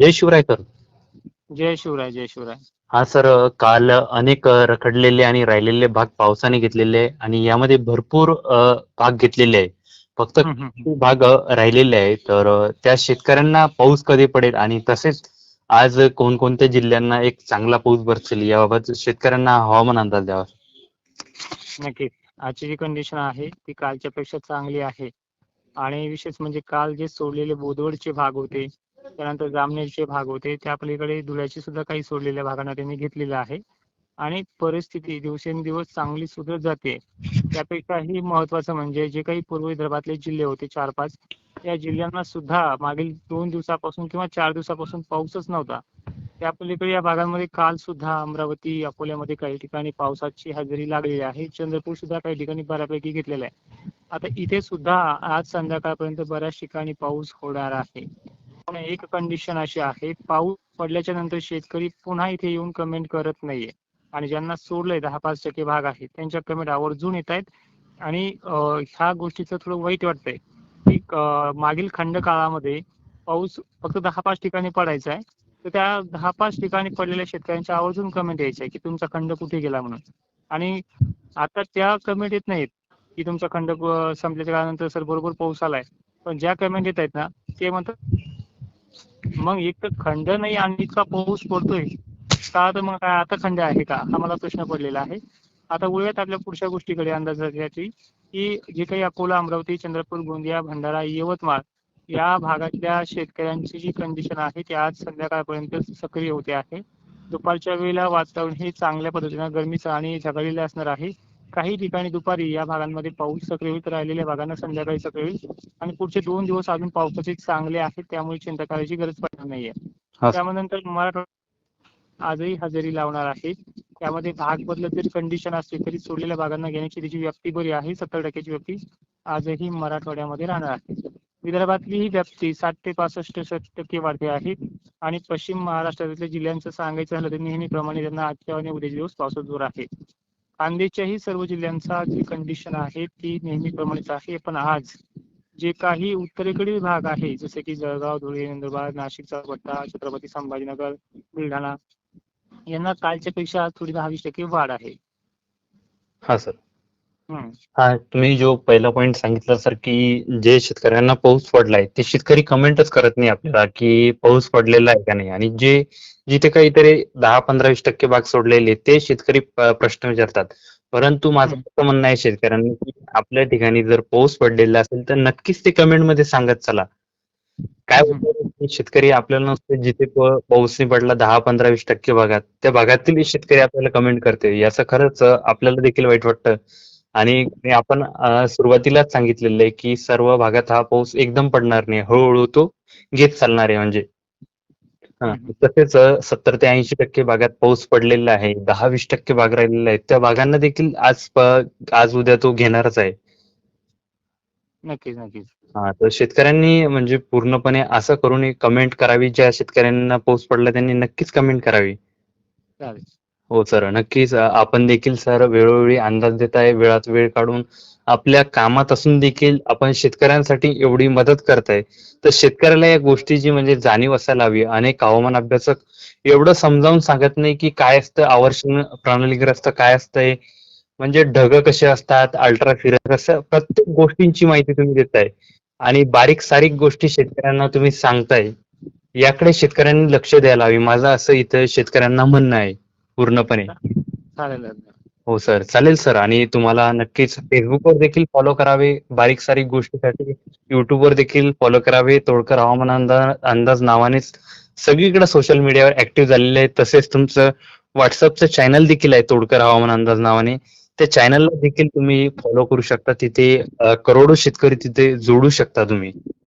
जय Shivray sir जय शिवराय जय शिवराय. हा सर काल अनेक रखडलेले आणि राहिलेले भाग पावसाने घेतलेले आहे आणि यामध्ये भरपूर भाग घेतलेले आहे फक्त भाग राहिलेले आहे तर त्या शेतकऱ्यांना पाऊस कधी पडेल आणि तसेच आज कोणकोणत्या जिल्ह्यांना एक चांगला पाऊस बरसेल याबाबत शेतकऱ्यांना हवामान अंदाज द्यावा. नक्कीच. आजची जी कंडिशन आहे ती कालच्या पेक्षा चांगली आहे. आणि विशेष म्हणजे काल जे सोडलेले बोदवडचे भाग होते त्यानंतर जामनेरचे भाग होते. त्या पलीकडे धुळ्याचे सुद्धा काही सोडलेल्या भागांना त्यांनी घेतलेलं आहे. आणि परिस्थिती दिवसेंदिवस चांगली सुधरत जाते. त्यापेक्षाही महत्वाचं म्हणजे जे काही पूर्व विदर्भातले जिल्हे होते चार पाच या जिल्ह्यांना सुद्धा मागील दोन दिवसापासून किंवा चार दिवसापासून पाऊसच नव्हता. त्या पलीकडे या भागांमध्ये काल सुद्धा अमरावती अकोल्यामध्ये काही ठिकाणी पावसाची हजेरी लागलेली आहे. चंद्रपूर सुद्धा काही ठिकाणी बऱ्यापैकी घेतलेला आहे. आता इथे सुद्धा आज संध्याकाळपर्यंत बऱ्याच ठिकाणी पाऊस होणार आहे. एक कंडिशन अशी आहे पाऊस पडल्याच्या नंतर शेतकरी पुन्हा इथे येऊन कमेंट करत नाहीये. आणि ज्यांना सोडलंय दहा पाच टक्के भाग आहे त्यांच्या कमेंट आवर्जून येत आहेत. आणि ह्या गोष्टीचं थोडं वाईट वाटतंय. की मागील खंड काळामध्ये पाऊस फक्त दहा पाच ठिकाणी पडायचा आहे. तर त्या दहा पाच ठिकाणी पडलेल्या शेतकऱ्यांच्या आवर्जून कमेंट यायच्या की तुमचा खंड कुठे गेला म्हणून. आणि आता त्या कमेंट येत नाहीत की तुमचा खंड संपल्याच्या काळानंतर सर बरोबर पाऊस आलाय. पण ज्या कमेंट येत आहेत ना ते म्हणतात मग एक तर खंड नाही आणि इतका पाऊस पडतोय. का तर मग काय आता खंड आहे का? हा मला प्रश्न पडलेला आहे. आता वळूयात आपल्या पुढच्या गोष्टीकडे अंदाजाची की जे काही अकोला अमरावती चंद्रपूर गोंदिया भंडारा यवतमाळ या भागातल्या शेतकऱ्यांची जी कंडिशन आहे ती आज संध्याकाळपर्यंत सक्रिय होते आहे. दुपारच्या वेळेला वातावरण हे चांगल्या पद्धतीनं गरमीचं आणि झगडलेलं असणार आहे. काही ठिकाणी दुपारी या भागांमध्ये पाऊस सक्रिय होईल तर राहिलेल्या भागांना संध्याकाळी सक्रिय होईल. आणि पुढचे दोन दिवस अजून पावसाचे चांगले आहेत त्यामुळे चिंता करायची गरज पडणार नाहीये. हा. त्यामुळे नंतर मराठवाडा आजही हजेरी लावणार आहे. त्यामध्ये भाग बदलत जरी कंडिशन असली तरी सोडलेल्या भागांना घेण्याची त्याची व्याप्ती बरी आहे. सत्तर टक्क्याची व्याप्ती आजही मराठवाड्यामध्ये राहणार आहे. विदर्भातली ही व्याप्ती साठ ते पासष्ट टक्के वाढते आहे. आणि पश्चिम महाराष्ट्रातल्या जिल्ह्यांचं सांगायचं झालं तर नेहमीप्रमाणे त्यांना आजच्या आणि दिवस पावसाचा जोर आहे. कांद्याच्याही सर्व जिल्ह्यांचा जी कंडिशन आहे ती नेहमीप्रमाणेच आहे. पण आज जे काही उत्तरेकडील भाग आहे जसे की जळगाव धुळे नंदुरबार नाशिकचा पट्टा छत्रपती संभाजीनगर बुलढाणा यांना कालच्या पेक्षा थोडी दहा वीस टक्के वाढ आहे. हा सर. हा तुम्ही जो पहिला पॉइंट सांगितला सर की जे शेतकऱ्यांना पाऊस पडलाय ते शेतकरी कमेंटच करत नाही आपल्याला की पाऊस पडलेला आहे का नाही. आणि जे जिथे काहीतरी दहा पंधरा वीस टक्के भाग सोडलेले ते शेतकरी प्रश्न विचारतात. परंतु माझं. असं म्हणणं आहे शेतकऱ्यांना की आपल्या ठिकाणी जर पाऊस पडलेला असेल तर नक्कीच ते कमेंटमध्ये सांगत चला. काय शेतकरी आपल्याला नुसते जिथे पाऊस नाही पडला दहा पंधरा वीस टक्के भागात त्या भागातील शेतकरी आपल्याला कमेंट करते. याचं खरंच आपल्याला देखील वाईट वाटतं. आणि आपण सुरुवातीलाच सांगितलेलं आहे की सर्व भागात हा पाऊस एकदम पडणार नाही हळूहळू तो घेत चालणार आहे म्हणजे. हा. तसेच सत्तर ते ऐंशी टक्के भागात पाऊस पडलेला आहे दहा वीस टक्के भाग राहिलेला आहे त्या भागांना देखील आज आज उद्या तो घेणारच आहे. नक्कीच नक्कीच. हा तर शेतकऱ्यांनी म्हणजे पूर्णपणे असं करून कमेंट करावी ज्या शेतकऱ्यांना पाऊस पडला त्यांनी नक्कीच कमेंट करावी. हो सर. नक्कीच आपण देखील सर वेळोवेळी अंदाज देत आहे. वेळात वेळ काढून आपल्या कामात असून देखील आपण शेतकऱ्यांसाठी एवढी मदत करताय तर शेतकऱ्याला या गोष्टीची म्हणजे जाणीव असायला हवी. अनेक हवामान अभ्यासक एवढं समजावून सांगत नाही की काय असतं आवर्षण प्रणालीग्रस्त काय असतंय. म्हणजे ढग कसे असतात अल्ट्रा फिरत असं प्रत्येक गोष्टींची माहिती तुम्ही देताय आणि बारीक सारीक गोष्टी शेतकऱ्यांना तुम्ही सांगताय. याकडे शेतकऱ्यांनी लक्ष द्यायला हवी. माझं असं इथं शेतकऱ्यांना म्हणणं आहे. पूर्णपणे. चालेल हो सर. चालेल सर. आणि तुम्हाला नक्कीच फेसबुकवर देखील फॉलो करावे. बारीक सारीक गोष्टीसाठी युट्यूबवर देखील फॉलो करावे. तोडकर हवामान अंदाज अंदाज नावानेच सगळीकडे सोशल मीडियावर ऍक्टिव्ह झालेले आहे तसेच तुमचं व्हॉट्सअपचं चॅनल देखील आहे तोडकर हवामान अंदाज नावाने. त्या चॅनलला देखील तुम्ही फॉलो करू शकता. तिथे करोडो शेतकरी तिथे जोडू शकता तुम्ही.